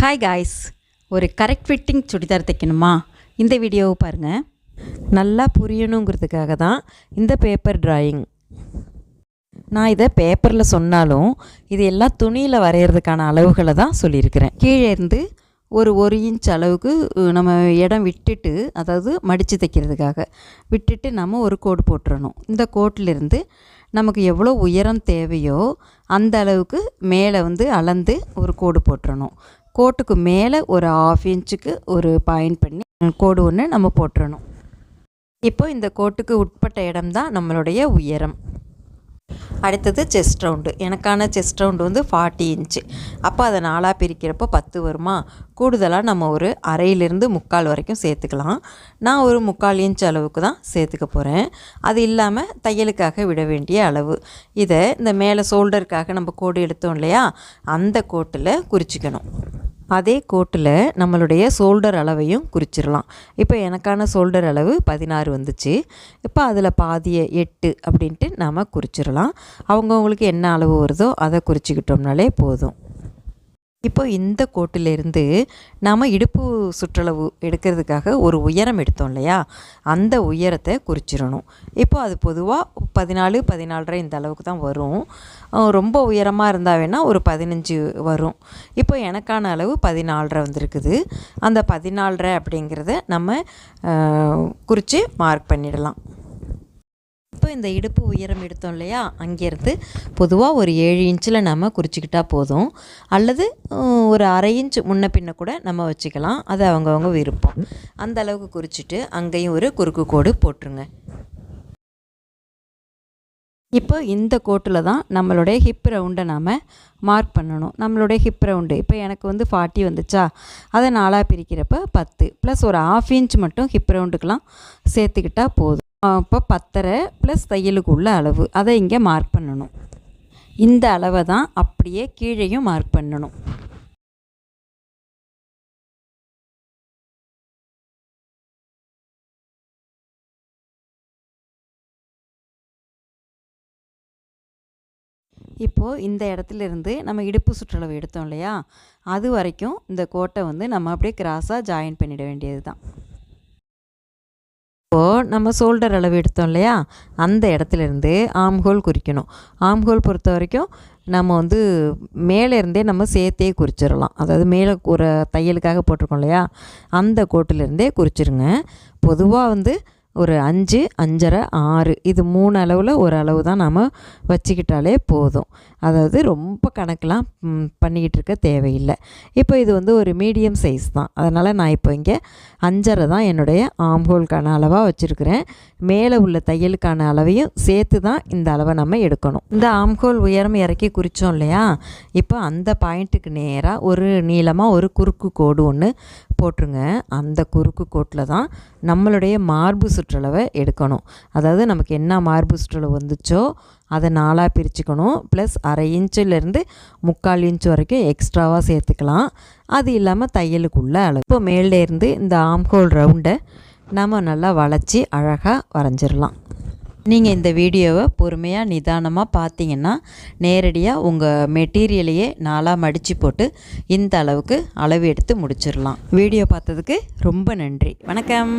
Hi guys ஒரு correct fitting churidar தைக்கணுமா? இந்த வீடியோவை பாருங்கள் நல்லா புரியணுங்கிறதுக்காக தான் இந்த பேப்பர் டிராயிங் நான் இதை பேப்பரில் சொன்னாலும் இது எல்லாம் துணியில் வரைகிறதுக்கான அளவுகளை தான் சொல்லியிருக்கிறேன். கீழே இருந்து ஒரு ஒரு இன்ச் அளவுக்கு நம்ம இடம் விட்டுட்டு அதாவது மடித்து தைக்கிறதுக்காக விட்டுட்டு நம்ம ஒரு கோடு போட்டுறணும். இந்த கோட்டிலிருந்து நமக்கு எவ்வளோ உயரம் தேவையோ அந்த அளவுக்கு மேலே வந்து அளந்து ஒரு கோடு போட்டுறணும். கோட்டுக்கு மேலே ஒரு ஆஃப் இன்ச்சுக்கு ஒரு பாயிண்ட் பண்ணி கோடு ஒன்று நம்ம போட்டுறணும். இப்போ இந்த கோட்டுக்கு உட்பட்ட இடம் தான் நம்மளுடைய உயரம். அடுத்தது செஸ்ட் ரவுண்டு எனக்கான செஸ்ட் ரவுண்டு வந்து ஃபார்ட்டி இன்ச்சு அப்போ அதை நாலாக பிரிக்கிறப்போ பத்து வருமா? கூடுதலாக நம்ம ஒரு அரையிலிருந்து முக்கால் வரைக்கும் சேர்த்துக்கலாம். நான் ஒரு முக்கால் இன்ச் அளவுக்கு தான் சேர்த்துக்க போகிறேன் அது இல்லாமல் தையலுக்காக விட வேண்டிய அளவு. இதை இந்த மேலே ஷோல்டருக்காக நம்ம கோடு எடுத்தோம் இல்லையா? அந்த கோட்டில் குறிச்சிக்கணும். அதே கோட்டில் நம்மளுடைய ஷோல்டர் அளவையும் குறிச்சிடலாம் இப்போ எனக்கான ஷோல்டர் அளவு பதினாறு வந்துச்சு. இப்போ அதில் பாதியை எட்டு அப்படின்ட்டு நாம் குறிச்சிடலாம் அவங்கவுங்களுக்கு என்ன அளவு வருதோ அதை குறிச்சிக்கிட்டோம்னாலே போதும். இப்போ இந்த கோட்டிலிருந்து நாம் இடுப்பு சுற்றளவு எடுக்கிறதுக்காக ஒரு உயரம் எடுத்தோம் இல்லையா? அந்த உயரத்தை குறிச்சிடணும். இப்போ அது பொதுவாக பதினாலு பதினாலரை இந்த அளவுக்கு தான் வரும். ரொம்ப உயரமாக இருந்தால் வேணால் ஒரு பதினஞ்சு வரும். இப்போ எனக்கான அளவு பதினாலரை வந்திருக்குது. அந்த பதினாலரை அப்படிங்கிறத நம்ம குறித்து மார்க் பண்ணிடலாம். இப்போ இந்த இடுப்பு உயரம் எடுத்தோம் இல்லையா? அங்கேருந்து பொதுவாக ஒரு ஏழு இன்ச்சில் நம்ம குறிச்சிக்கிட்டால் போதும். அல்லது ஒரு அரை இன்ச் முன்ன பின்ன கூட நம்ம வச்சுக்கலாம். அது அவங்கவுங்க விருப்பம். அந்த அளவுக்கு குறிச்சிட்டு அங்கேயும் ஒரு குறுக்கு கோடு போட்டுருங்க. இப்போ இந்த கோட்டில் தான் நம்மளுடைய ஹிப் ரவுண்டை நாம் மார்க் பண்ணணும். நம்மளுடைய ஹிப் ரவுண்டு இப்போ எனக்கு வந்து ஃபார்ட்டி வந்துச்சா? அதை நாலாக பிரிக்கிறப்ப பத்து. ப்ளஸ் ஒரு ஆஃப் இன்ச் மட்டும் ஹிப் ரவுண்டுக்கெலாம் சேர்த்துக்கிட்டால் போதும். அப்போ பத்தரை ப்ளஸ் தையலுக்கு உள்ள அளவு. அதை இங்கே மார்க் பண்ணணும். இந்த அளவை தான் அப்படியே கீழேயும் மார்க் பண்ணணும். இப்போது இந்த இடத்துல இருந்து நம்ம இடுப்பு சுற்றளவு எடுத்தோம் இல்லையா? அது வரைக்கும் இந்த கோட்டை வந்து நம்ம அப்படியே கிராஸாக ஜாயின் பண்ணிட வேண்டியது தான் இப்போது நம்ம ஷோல்டர் அளவு எடுத்தோம் இல்லையா? அந்த இடத்துலேருந்து ஆம்ஹோல் குறிக்கணும். ஆம்ஹோல் பொறுத்த வரைக்கும் நம்ம வந்து மேலே இருந்தே நம்ம சேர்த்தே குறிச்சிடலாம். அதாவது மேலே ஒரு தையலுக்காக போட்டிருக்கோம் இல்லையா? அந்த கோட்டிலேருந்தே குறிச்சிருங்க. பொதுவாக வந்து ஒரு அஞ்சு அஞ்சரை ஆறு இது மூணு அளவில் ஒரு அளவு தான் நாம் வச்சுக்கிட்டாலே போதும். அதாவது ரொம்ப கணக்கெலாம் பண்ணிக்கிட்டு இருக்க தேவையில்லை. இப்போ இது வந்து ஒரு மீடியம் சைஸ் தான். அதனால் நான் இப்போ இங்கே அஞ்சரை தான் என்னுடைய ஆம்ஹோல்கான அளவாக வச்சுருக்கிறேன். மேலே உள்ள தையலுக்கான அளவையும் சேர்த்து தான் இந்த அளவை நம்ம எடுக்கணும். இந்த ஆம்ஹோல் உயரம் இறக்கி குறித்தோம் இல்லையா? இப்போ அந்த பாயிண்ட்டுக்கு நேராக ஒரு நீளமாக ஒரு குறுக்கு கோடு ஒன்று போட்டுருங்க. அந்த குறுக்கு கோட்டில் தான் நம்மளுடைய மார்பு சுற்றளவை எடுக்கணும். அதாவது நமக்கு என்ன மார்பு சுற்றளவு வந்துச்சோ அதை நாலாக பிரிச்சுக்கணும். ப்ளஸ் அரை இன்ச்சிலேருந்து முக்கால் இன்ச் வரைக்கும் எக்ஸ்ட்ராவாக சேர்த்துக்கலாம். அது இல்லாமல் தையலுக்குள்ள அளவு. இப்போ மேலே இருந்து இந்த ஆம்ஹோல் ரவுண்டை நம்ம நல்லா வளைச்சி அழகாக வரைஞ்சிடலாம் நீங்கள் இந்த வீடியோவை பொறுமையாக நிதானமாக பார்த்தீங்கன்னா நேரடியாக உங்கள் மெட்டீரியலையே நாளாக மடித்து போட்டு இந்த அளவுக்கு அளவு எடுத்து முடிச்சிடலாம் வீடியோ பார்த்ததுக்கு ரொம்ப நன்றி. வணக்கம்.